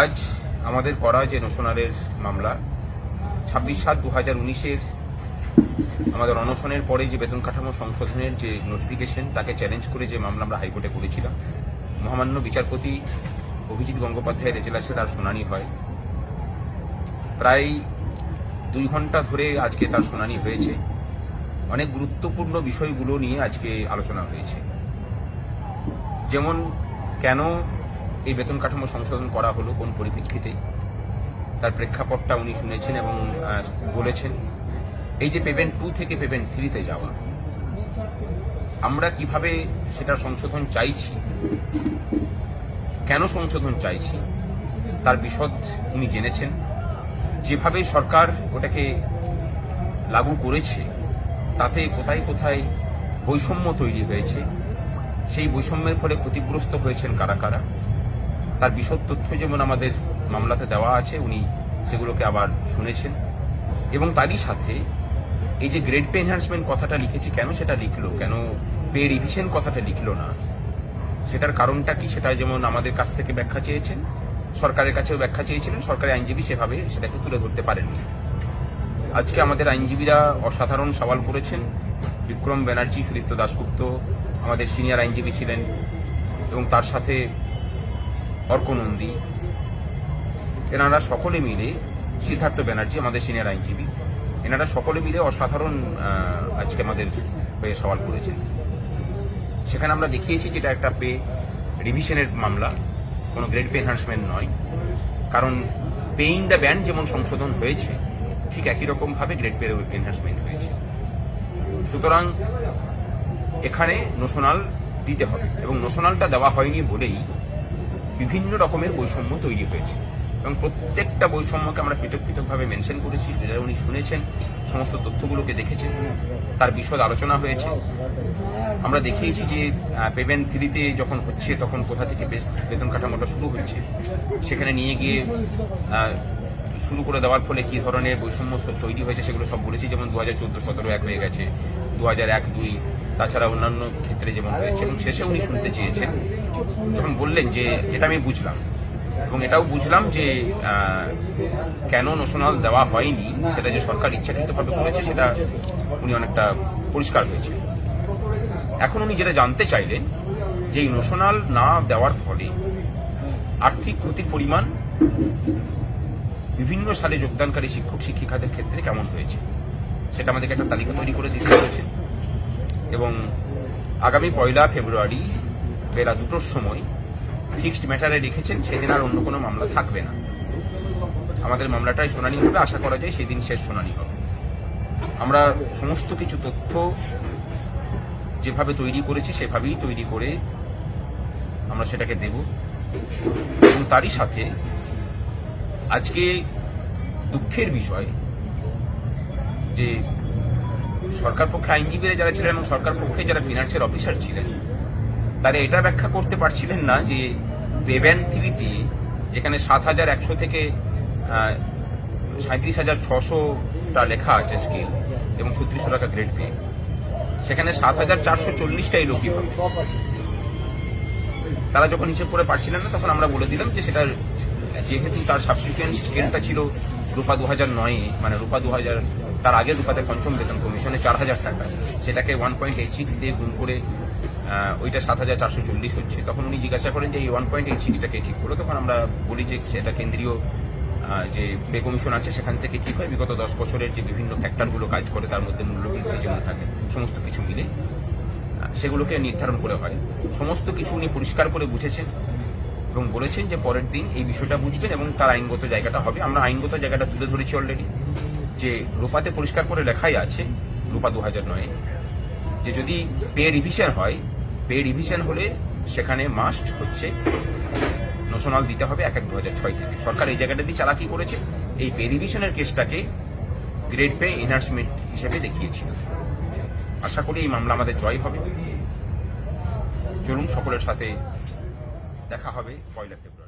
আজ আমাদের করা যে নোশনারের মামলা, ছাব্বিশ সাত দু হাজার উনিশের আমাদের অনশনের পরে যে বেতন কাঠামো সংশোধনের যে নোটিফিকেশন তাকে চ্যালেঞ্জ করে যে মামলা আমরা হাইকোর্টে করেছিলাম। মহামান্য বিচারপতি অভিজিৎ গঙ্গোপাধ্যায়ের এজলাসে তার শুনানি হয়। প্রায় দুই ঘণ্টা ধরে আজকে তার শুনানি হয়েছে। অনেক গুরুত্বপূর্ণ বিষয়গুলো নিয়ে আজকে আলোচনা হয়েছে। যেমন কেন এই বেতন কাঠামো সংশোধন করা হলো কোন পরিপ্রেক্ষিতে? তার প্রেক্ষাপটটা উনি শুনেছেন এবং বলেছেন। এই যে পেমেন্ট টু থেকে পেমেন্ট থ্রিতে যাওয়া, আমরা কীভাবে সেটা সংশোধন চাইছি? কেন সংশোধন চাইছি? তার বিশদ উনি জেনেছেন। যেভাবে সরকার ওটাকে লাগু করেছে, তাতে কোথায় কোথায় বৈষম্য তৈরি হয়েছে, সেই বৈষম্যের ফলে ক্ষতিগ্রস্ত হয়েছেন কারা কারা? তার বিশদ তথ্য যেমন আমাদের মামলাতে দেওয়া আছে, উনি সেগুলোকে আবার শুনেছেন। এবং তারই সাথে এই যে গ্রেড পে এনহান্সমেন্ট কথাটা লিখেছি, কেন সেটা লিখলো? কেন পে রিভিশন কথাটা লিখলো না? সেটার কারণটা কি? সেটা যেমন আমাদের কাছ থেকে ব্যাখ্যা চেয়েছেন, সরকারের কাছেও ব্যাখ্যা চেয়েছিলেন, সরকারি আইনজীবী সেভাবে সেটাকে তুলে ধরতে পারেননি। আজকে আমাদের আইনজীবীরা অসাধারণ সওয়াল করেছেন। বিক্রম ব্যানার্জি, সুদীপ্ত দাশগুপ্ত আমাদের সিনিয়র আইনজীবী ছিলেন এবং তার সাথে অর্ক নন্দী। এনারা সকলে মিলে সিদ্ধার্থ ব্যানার্জি, আমাদের সিনিয়র আইনজীবী, এনারা সকলে মিলে অসাধারণ আজকে আমাদের হয়ে সওয়াল করেছেন। সেখানে আমরা দেখিয়েছি যেটা একটা পে রিভিশনের মামলা, কোনো গ্রেড পে এনহান্সমেন্ট নয়। কারণ পেইং দ্য ব্যান্ড যেমন সংশোধন হয়েছে, ঠিক একই রকমভাবে গ্রেড পে এনহান্সমেন্ট হয়েছে। সুতরাং এখানে নোশনাল দিতে হবে এবং নোশনালটা দেওয়া হয়নি বলেই বিভিন্ন রকমের বৈষম্য তৈরি হয়েছে। এবং প্রত্যেকটা বৈষম্যকে আমরা পৃথক পৃথকভাবে মেনশন করেছি সেটা উনি শুনেছেন, সমস্ত তথ্যগুলোকে দেখেছেন, তার বিশদ আলোচনা হয়েছে। আমরা দেখিয়েছি যে পেমেন্ট থ্রিতে যখন হচ্ছে, তখন কোথা থেকে বেতন কাঠামোটা শুরু হচ্ছে সেখানে নিয়ে গিয়ে শুরু করে দেওয়ার ফলে কি ধরনের বৈষম্য তৈরি হয়েছে সেগুলো সব বলেছি। যেমন দু হাজার চোদ্দ সতেরো এক হয়ে গেছে, দু হাজার এক দুই তাছাড়া অন্যান্য ক্ষেত্রে যেমন হয়েছে এবং শেষে উনি শুনতে চেয়েছেন, যখন বললেন যে, এটা আমি বুঝলাম। এবং এটাও বুঝলাম যে কেন ন্যাশনাল দেওয়া হয়নি, সেটা যে সরকার ইচ্ছাকৃতভাবে করেছে, সেটা উনি অনেকটা পরিষ্কার হয়েছে এখন উনি যেটা জানতে চাইলেন, যে এই ন্যাশনাল না দেওয়ার ফলে আর্থিক ক্ষতির পরিমাণ বিভিন্ন সালে যোগদানকারী শিক্ষক শিক্ষিকাদের ক্ষেত্রে কেমন হয়েছে? সেটা আমাদেরকে একটা তালিকা তৈরি করে দিতে হয়েছে। এবং আগামী পয়লা ফেব্রুয়ারি বেলা দুটোর সময় ফিক্সড ম্যাটারে রেখেছেন সেদিন আর অন্য কোনো মামলা থাকবে না। আমাদের মামলাটাই শুনানি হবে, আশা করা যায় সেদিন শেষ শুনানি হবে। আমরা সমস্ত কিছু তথ্য যেভাবে তৈরি করেছি, সেভাবেই তৈরি করে আমরা সেটাকে দেব। এবং তারই সাথে আজকে দুঃখের বিষয় যে সরকার পক্ষে আইনজীবীরা যারা ছিলেন এবং সরকার পক্ষে যারা ফিনান্সের অফিসার ছিলেন, তারা এটা ব্যাখ্যা করতে পারছিলেন না যে পেভেন থ্রিতে যেখানে সাত হাজার একশো থেকে সাঁত্রিশ হাজার ছশোটা লেখা আছে স্কেল এবং ছত্রিশশো টাকা গ্রেড পে সেখানে সাত হাজার চারশো চল্লিশটাই কীভাবে তারা যখন হিসেব করে পারছিলেন না, তখন আমরা বলে দিলাম যে সেটা, যেহেতু তার সাবসিকুয়েন্ট স্কেলটা ছিল রূপা দু হাজার নয়ে মানে রূপা দু হাজার তার আগের রূপাতে পঞ্চম বেতন কমিশনে চার হাজার টাকা। সেটাকে ওয়ান পয়েন্ট এইট সিক্স দিয়ে গুণ করে ওইটা সাত হাজার চারশো চল্লিশ হচ্ছে। তখন উনি জিজ্ঞাসা করেন যে এই ওয়ান পয়েন্ট এইট সিক্সটাকে ঠিক করল তখন আমরা বলি যে সেটা কেন্দ্রীয় যে পে কমিশন আছে, সেখান থেকে কি হয়? বিগত দশ বছরের যে বিভিন্ন ফ্যাক্টরগুলো কাজ করে, তার মধ্যে মূল্যবৃদ্ধি যেমন থাকে, সমস্ত কিছু মিলে সেগুলোকে নির্ধারণ করে হয়। সমস্ত কিছু উনি পরিষ্কার করে বুঝেছেন এবং বলেছেন যে পরের দিন এই বিষয়টা বুঝবেন এবং তার আইনগত জায়গাটা হবে। আমরা আইনগত জায়গাটা তুলে ধরেছি অলরেডি যে রূপাতে পরিষ্কার করে লেখাই আছে, রূপা দু হাজার নয়, যে যদি পে রিভিশন হয়, পে রিভিশন হলে সেখানে মাস্ট হচ্ছে ন্যাশনাল দিতে হবে এক এক দু হাজার ছয় থেকে। সরকার এই জায়গাটা দিয়ে চালাকি করেছে, এই পে রিভিশনের কেসটাকে গ্রেড পে এনহান্সমেন্ট হিসেবে দেখিয়েছিল। আশা করি এই মামলা আমাদের জয় হবে। চলুন সকলের সাথে দেখা হবে পয়লা ফেব্রুয়ারি।